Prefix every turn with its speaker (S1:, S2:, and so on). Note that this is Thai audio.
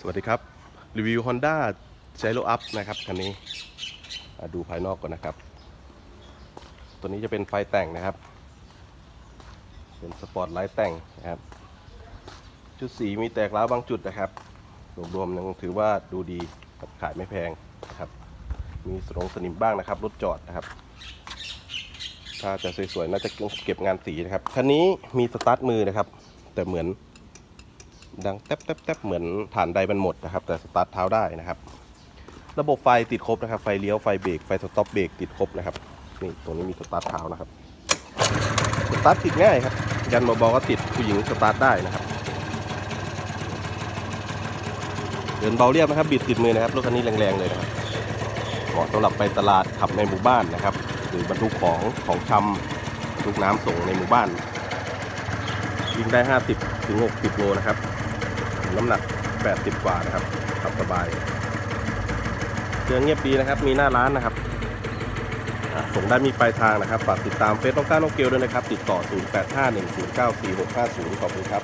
S1: สวัสดีครับ รีวิว Honda j y r o Up นะครับคันนี้ดูภายนอกก่อนนะครับ ตัวนี้จะเป็นไฟแต่งนะครับ เป็นสปอตไลท์แต่งนะครับ ชุดสีมีแตกร้าวบางจุดนะครับรวมๆยังถือว่าดูดีขายไม่แพงนะครับ มีสรงสนิมบ้างนะครับรถจอดนะครับ ถ้าจะสวยๆน่าจะเก็บงานสีนะครับคันนี้มีสตาร์ทมือนะครับ แต่เหมือน ดังแทบแทบแทบเหมือนฐานใดมันหมดนะครับ แต่สตาร์ทเท้าได้นะครับ ระบบไฟติดครบนะครับ ไฟเลี้ยวไฟเบรกไฟสต็อปเบรกติดครบนะครับนี่ตรงนี้มีสตาร์ทเท้านะครับสตาร์ทติดง่ายครับยันเบาๆก็ติดผู้หญิงสตาร์ทได้นะครับเดินเบาเรียบนะครับบิดติดมือนะครับรถคันนี้แรงๆเลยนะครับเหมาะสำหรับไปตลาดขับในหมู่บ้านนะครับ หรือบรรทุกของของชำบรรทุกน้ำส่งในหมู่บ้านวิ่งได้ 50ถึง60 โลนะครับ น้ำหนัก 80 กว่านะครับขับสบายเครื่องเงียบดีนะครับ มีหน้าร้านนะครับส่งได้มีปลายทางนะครับฝากติดตามเฟซน้องก้าน้องเกลด้วยนะครับ ติดต่อ 0851094650 ขอบคุณครับ